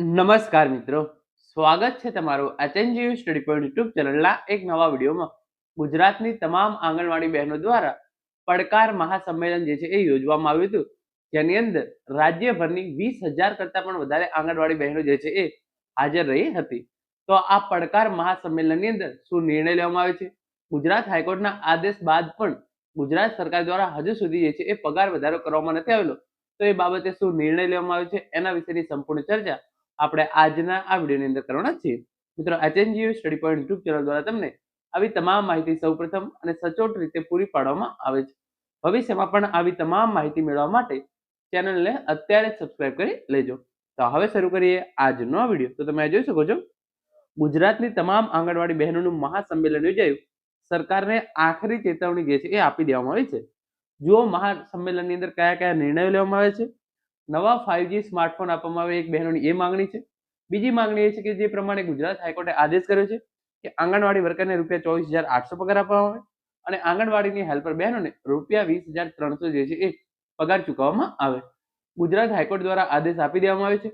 નમસ્કાર મિત્રો. સ્વાગત છે તમારું એચએનજીયુ સ્ટડી પોઈન્ટ યુટ્યુબ ચેનલના એક નવા વિડીયોમાં. ગુજરાતની તમામ આંગણવાડી બહેનો દ્વારા પડકાર મહાસંમેલન જે છે એ યોજવામાં આવ્યું હતું. જેની અંદર રાજ્યભરની વીસ હજાર કરતાં પણ વધારે આંગણવાડી બહેનો જે છે એ હાજર રહી હતી. તો આ પડકાર મહાસંમેલનની અંદર શું નિર્ણય લેવામાં આવે છે? ગુજરાત હાઈકોર્ટના આદેશ બાદ પણ ગુજરાત સરકાર દ્વારા હજુ સુધી જે છે એ પગાર વધારો કરવામાં નથી આવેલો. તો એ બાબતે શું નિર્ણય લેવામાં આવ્યો છે? એના વિશેની સંપૂર્ણ ચર્ચા આપણે આજના આ વિડીયોની અંદર કરવાના છીએ. મિત્રો HNGU study point YouTube channel દ્વારા તમને આવી તમામ માહિતી સૌપ્રથમ અને સચોટ રીતે પૂરી પાડવામાં આવે છે. ભવિષ્યમાં પણ આવી તમામ માહિતી મેળવવા માટે ચેનલને અત્યારે જ કરી લેજો. તો હવે શરૂ કરીએ આજનો વીડિયો. તો તમે જોઈ શકો છો, ગુજરાતની તમામ આંગણવાડી બહેનોનું મહાસંમેલન યોજાયું. સરકારને આખરી ચેતવણી જે છે એ આપી દેવામાં આવી છે. જુઓ મહાસંમેલનની અંદર કયા કયા નિર્ણયો લેવામાં આવે છે. નવા ફાઇવજી સ્માર્ટફોન આપવામાં આવે એક બહેનોની એ માંગણી છે. બીજી માંગણી એ છે કે જે પ્રમાણે ગુજરાત હાઈકોર્ટે આદેશ કર્યો છે કે આંગણવાડી વર્કરને રૂપિયા ચોવીસ હજાર આઠસો પગાર આપવામાં આવે અને આંગણવાડીની હેલ્પર બહેનોને રૂપિયા વીસ હજાર ત્રણસો જે છે એ પગાર ચૂકવવામાં આવે. ગુજરાત હાઈકોર્ટ દ્વારા આદેશ આપી દેવામાં આવે છે.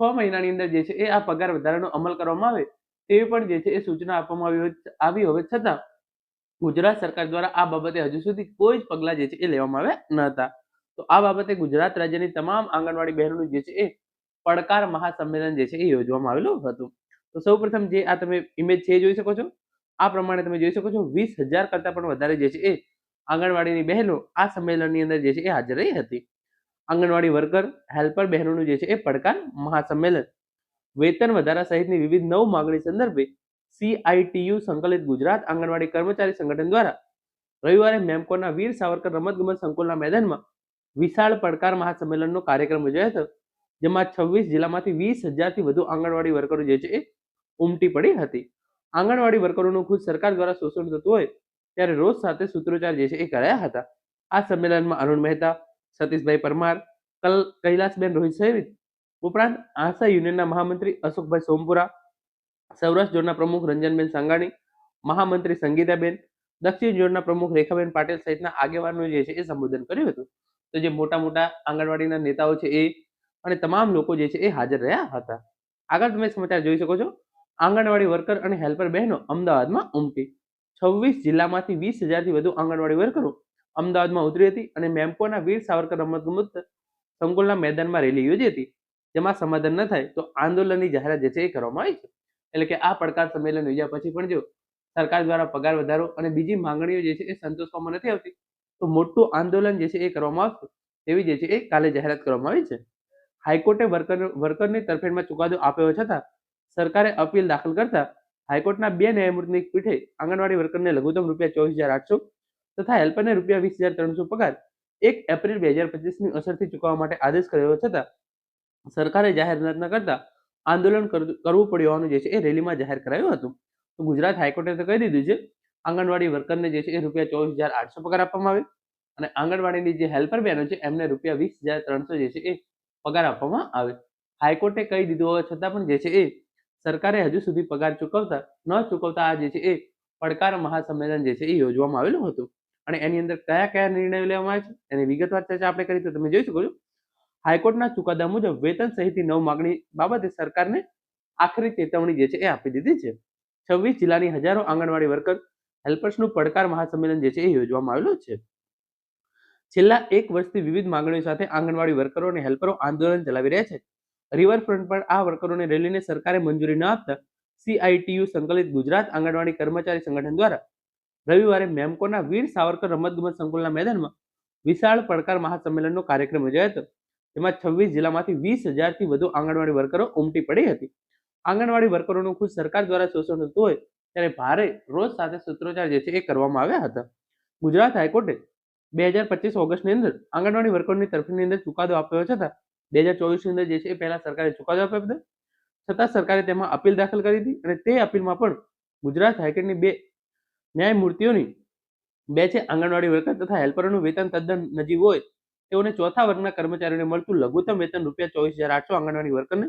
છ મહિનાની અંદર જે છે એ આ પગાર વધારાનો અમલ કરવામાં આવે તેવી પણ જે છે એ સૂચના આપવામાં આવી આવી હોવા છતાં ગુજરાત સરકાર દ્વારા આ બાબતે હજુ સુધી કોઈ જ પગલાં જે છે એ લેવામાં આવ્યા ન હતા. તો આ બાબતે ગુજરાત રાજ્યની તમામ આંગણવાડી બહેનોનું જે છે એ પડકાર મહાસંમેલન જે છે એ યોજવામાં આવેલું હતું. તો સૌપ્રથમ જે આ તમે ઇમેજ છે એ જોઈ શકો છો. આ પ્રમાણે તમે જોઈ શકો છો વીસ હજાર કરતાં પણ વધારે જે છે એ આંગણવાડીની બહેનો આ સંમેલનની અંદર જે છે એ હાજર રહી હતી. આંગણવાડી વર્કર, હેલ્પર બહેનોનું જે છે એ પડકાર મહાસંમેલન. વેતન વધારા સહિતની વિવિધ નવ માગણી સંદર્ભે સીઆઈટીયુ સંકલિત ગુજરાત આંગણવાડી કર્મચારી સંગઠન દ્વારા રવિવારે મેમકોના વીર સાવરકર રમતગમત સંકુલના મેદાનમાં વિશાળ પડકાર મહાસંમેલનનો કાર્યક્રમ યોજાયો હતો, જેમાં છવ્વીસ જિલ્લામાંથી વીસ હજારથી વધુ આંગણવાડી વર્કરો જે છે એ ઉમટી પડી હતી. આંગણવાડી વર્કરોનું ખુદ સરકાર દ્વારા શોષણ થતું હોય, ત્યારે રોજ સાથે સૂત્રોચ્ચાર જે છે એ કરાયા હતા. આ સંમેલનમાં અરુણ મહેતા, સતીશભાઈ પરમાર, કલ, કૈલાસબેન રોહિત સહિત ઉપરાંત આશા યુનિયનના મહામંત્રી અશોકભાઈ સોમપુરા, સૌરાષ્ટ્ર ઝોનના પ્રમુખ રંજનબેન સાંગાણી મહામંત્રી સંગીતાબેન, દક્ષિણ ઝોનના પ્રમુખ રેખાબેન પાટીલ સહિતના આગેવાનો જે છે એ સંબોધન કર્યું હતું. તો જે મોટા મોટા આંગણવાડીના નેતાઓ છે એ અને તમામ લોકો જે છે એ હાજર રહ્યા હતા. આગળ તમે સમાચાર જોઈ શકો છો. આંગણવાડી વર્કર અને હેલ્પર બહેનો અમદાવાદમાં ઉમટી. છવ્વીસ જિલ્લામાંથી વીસ હજારથી વધુ આંગણવાડી વર્કરો અમદાવાદમાં ઉતરી હતી અને મેમ્કોના વીર સાવરકર રમતગમત સંકુલના મેદાનમાં રેલી યોજી હતી. જેમાં સમાધાન ન થાય તો આંદોલનની જાહેરાત જે છે એ કરવામાં આવી છે. એટલે કે આ પડકાર સંમેલન યોજ્યા પછી પણ જો સરકાર દ્વારા પગાર વધારો અને બીજી માંગણીઓ જે છે એ સંતોષવામાં નથી આવતી. તો મોટું આંદોલન જે છે એ કરવામાં આવશે. તેવી જે છે એ કાલે જાહેરાત કરવામાં આવી છે. હાઈકોર્ટે વર્કર, વર્કરની તરફેણમાં ચુકાદો આપ્યો છતાં સરકારે અપીલ દાખલ કરતા હાઈકોર્ટના બે ન્યાયમૂર્તિની પીઠે આંગણવાડી વર્કરને લઘુત્તમ રૂપિયા ચોવીસ હજાર આઠસો તથા હેલ્પરને રૂપિયા વીસ હજાર ત્રણસો પગાર એક એપ્રિલ બે હજાર પચીસની અસરથી ચૂકવવા માટે આદેશ કર્યો છતાં સરકારે જાહેરાત ન કરતા આંદોલન કરવું પડ્યું હોવાનું જે છે એ રેલીમાં જાહેર કરાયું હતું. તો ગુજરાત હાઈકોર્ટે તો કહી દીધું છે આંગણવાડી વર્કરને જે છે એ રૂપિયા ચોવીસ હજાર આઠસો પગાર આપવામાં આવે અને આંગણવાડીની જે હેલ્પર બહેનો છે એમને રૂપિયા વીસ હજાર ત્રણસો જે છે એ પગાર આપવામાં આવે હાઈકોર્ટે કહી દીધું હોવા છતાં પણ જે છે એ સરકારે હજુ સુધી પગાર ચૂકવતા, ન ચૂકવતા આ જે છે એ પડકાર મહાસંમેલન જે છે એ યોજવામાં આવેલું હતું. અને એની અંદર કયા કયા નિર્ણયો લેવામાં આવે છે એની વિગતવાર ચર્ચા આપણે કરી તો તમે જોઈ શકો છો. હાઈકોર્ટના ચુકાદા મુજબ વેતન સહિતની નવ માગણી બાબતે સરકારને આખરી ચેતવણી જે છે એ આપી દીધી છે. છવ્વીસ જિલ્લાની હજારો આંગણવાડી વર્કર હેલ્પર્સનું પડકાર મહાસંમેલન જે છે એ યોજવામાં આવેલું છે. છેલ્લા એક વર્ષથી વિવિધ માંગણીઓ સાથે આંગણવાડી વર્કરો અને હેલ્પરો આંદોલન ચલાવી રહ્યા છે. રિવરફ્રન્ટ પર આ વર્કરોને રેલીને સરકારે મંજૂરી ન આપતા સીઆઈટીયુ સંકલિત ગુજરાત આંગણવાડી કર્મચારી સંગઠન દ્વારા રવિવારે મેમકોના વીર સાવરકર રમતગમત સંકુલના મેદાનમાં વિશાળ પડકાર મહાસંમેલનનો કાર્યક્રમ યોજાયો હતો. જેમાં છવ્વીસ જિલ્લામાંથી વીસ હજારથી વધુ આંગણવાડી વર્કરો ઉમટી પડી હતી. આંગણવાડી વર્કરોનું ખુદ સરકાર દ્વારા શોષણ થતું હોય ત્યારે ભારે રોજ સાથે સૂત્રોચ્ચાર જે છે એ કરવામાં આવ્યા હતા. ગુજરાત હાઈકોર્ટે બે હજાર પચીસ ઓગસ્ટની અંદર આંગણવાડી વર્કરોની તરફની અંદર ચુકાદો આપ્યો છતાં બે હજાર ચોવીસની અંદર જે છે એ પહેલા સરકારે ચુકાદો આપ્યો હતો. છતાં સરકારે તેમાં અપીલ દાખલ કરી હતી અને તે અપીલમાં પણ ગુજરાત હાઈકોર્ટની બે ન્યાયમૂર્તિઓની બે છે આંગણવાડી વર્કર તથા હેલ્પરોનું વેતન તદ્દન નજીક હોય તેઓને ચોથા વર્ગના કર્મચારીઓને મળતું લઘુત્તમ વેતન રૂપિયા ચોવીસ હજાર આઠસો આંગણવાડી વર્કરને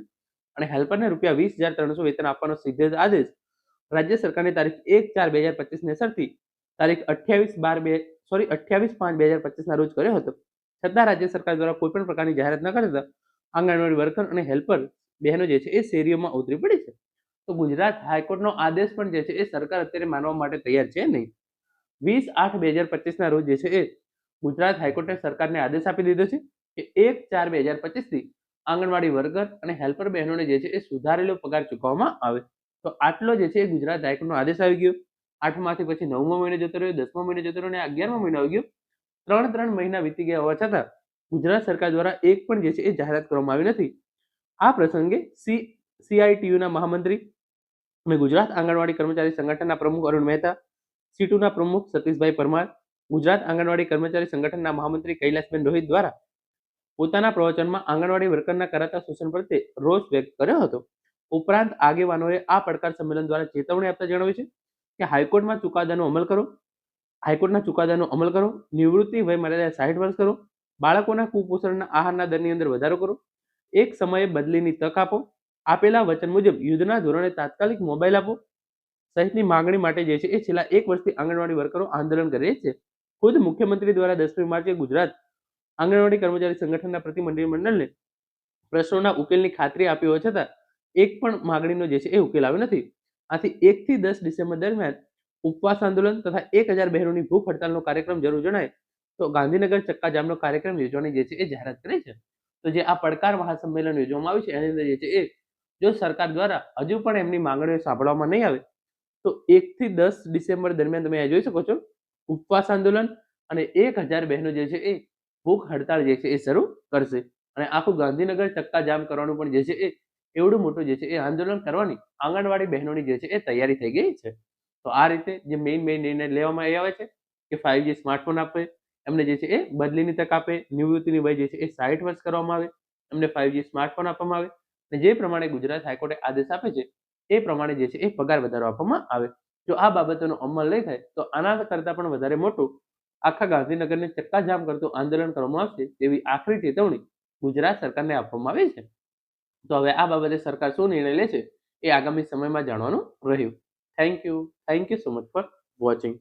અને હેલ્પરને રૂપિયા વીસ હજાર ત્રણસો વેતન આપવાનો સીધે આદેશ રાજ્ય સરકારની તારીખ એક ચાર બે હજાર પચીસને અસરથી તારીખ અઠ્યાવીસ બાર બે સોરી અઠ્યાવીસ પાંચ બે હજાર પચીસના રોજ કર્યો હતો. છતાં રાજ્ય સરકાર દ્વારા કોઈપણ પ્રકારની જાહેરાત ન કરતા આંગણવાડી વર્કર અને હેલ્પર બહેનો જે છે એ શેરીઓમાં ઉતરી પડી છે. તો ગુજરાત હાઈકોર્ટનો આદેશ પણ જે છે એ સરકાર અત્યારે માનવા માટે તૈયાર છે નહીં. વીસ આઠ બે હજાર પચીસના રોજ જે છે એ ગુજરાત હાઈકોર્ટે સરકારને આદેશ આપી દીધો છે કે એક ચાર બે હજાર પચીસથી આંગણવાડી વર્કર અને હેલ્પર બહેનોને જે છે એ સુધારેલો પગાર ચૂકવવામાં આવે. તો આટલો જે છે ગુજરાત હાઈકોર્ટનો આદેશ આવી ગયો. આઠમાંથી પછી નવમો મહિને જતો રહ્યો, દસમો મહિને જતો રહ્યો અને અગિયારમો મહિનો આવી ગયો. ત્રણ ત્રણ મહિના વીતી ગયા હોવા છતાં ગુજરાત સરકાર દ્વારા એક પણ જે છે એ જાહેરાત કરવામાં આવી નથી. આ પ્રસંગે સી, સીઆઈટીયુના મહામંત્રી અને ગુજરાત આંગણવાડી કર્મચારી સંગઠનના પ્રમુખ અરુણ મહેતા, સીટુના પ્રમુખ સતીશભાઈ પરમાર, ગુજરાત આંગણવાડી કર્મચારી સંગઠનના મહામંત્રી કૈલાસબેન રોહિત દ્વારા પોતાના પ્રવચનમાં આંગણવાડી વર્કરના કરાતા શોષણ પ્રત્યે રોષ વ્યક્ત કર્યો હતો. ઉપરાંત આગેવાનોએ આ પડકાર સંમેલન દ્વારા ચેતવણી આપતા જણાવ્યું છે કે હાઈકોર્ટમાં ચુકાદાનો અમલ કરો, હાઈકોર્ટના ચુકાદાનો અમલ કરો, નિવૃત્તિ વય મર્યાદા સાહીઠ વર્ષ કરો, બાળકોના કુપોષણના આહારના દરની અંદર વધારો કરો, એક સમયે બદલીની તક આપો, આપેલા વચન મુજબ યુદ્ધના ધોરણે તાત્કાલિક મોબાઈલ આપો, સહિતની માંગણી માટે જે છે એ છેલ્લા એક વર્ષથી આંગણવાડી વર્કરો આંદોલન કરી છે. ખુદ મુખ્યમંત્રી દ્વારા દસમી માર્ચે ગુજરાત આંગણવાડી કર્મચારી સંગઠનના પ્રતિનિધિમંડળને પ્રશ્નોના ઉકેલની ખાતરી આપી હોવા છતાં એક પણ માંગણીનો જે છે એ ઉકેલ આવ્યો નથી. આથી એકથી દસ ડિસેમ્બર દરમિયાન ઉપવાસ આંદોલન તથા એક હજાર બહેનોની ભૂખ હડતાલનો કાર્યક્રમ જરૂર જણાય, તો ગાંધીનગર ચક્કાજામનો કાર્યક્રમ યોજવાની જે છે એ જાહેરાત કરી છે. તો જે આ પડકાર મહાસંમેલન યોજવામાં આવ્યું છે, એની અંદર જે છે એ જો સરકાર દ્વારા હજુ પણ એમની માંગણીઓ સાંભળવામાં નહીં આવે, તો એકથી દસ ડિસેમ્બર દરમિયાન તમે જોઈ શકો છો, ઉપવાસ આંદોલન અને એક હજાર બહેનો જે છે એ ભૂખ હડતાળ જે છે એ શરૂ કરશે. અને આખું ગાંધીનગર ચક્કાજામ કરવાનું પણ જે છે એ એવડું મોટું જે છે એ આંદોલન કરવાની આંગણવાડી બહેનોની જે છે એ તૈયારી થઈ ગઈ છે. તો આ રીતે જે મેઇન મેઇન નિર્ણય લેવામાં આવે છે કે ફાઇવ સ્માર્ટફોન આપે, એમને જે છે એ બદલીની તક આપે, નિવૃત્તિની વય જે છે એ સાઠ વર્ષ કરવામાં આવે, એમને ફાઇવ સ્માર્ટફોન આપવામાં આવે અને જે પ્રમાણે ગુજરાત હાઈકોર્ટે આદેશ આપે છે એ પ્રમાણે જે છે એ પગાર વધારો આપવામાં આવે. જો આ બાબતોનો અમલ નહીં થાય તો આના કરતાં પણ વધારે મોટું આખા ગાંધીનગરને ચક્કાજામ કરતું આંદોલન કરવામાં આવશે તેવી આખરી ચેતવણી ગુજરાત સરકારને આપવામાં આવી છે. તો હવે આ બાબતે સરકાર શું નિર્ણય લે છે એ આગામી સમયમાં જાણવાનું રહ્યું. Thank you thank you so much for watching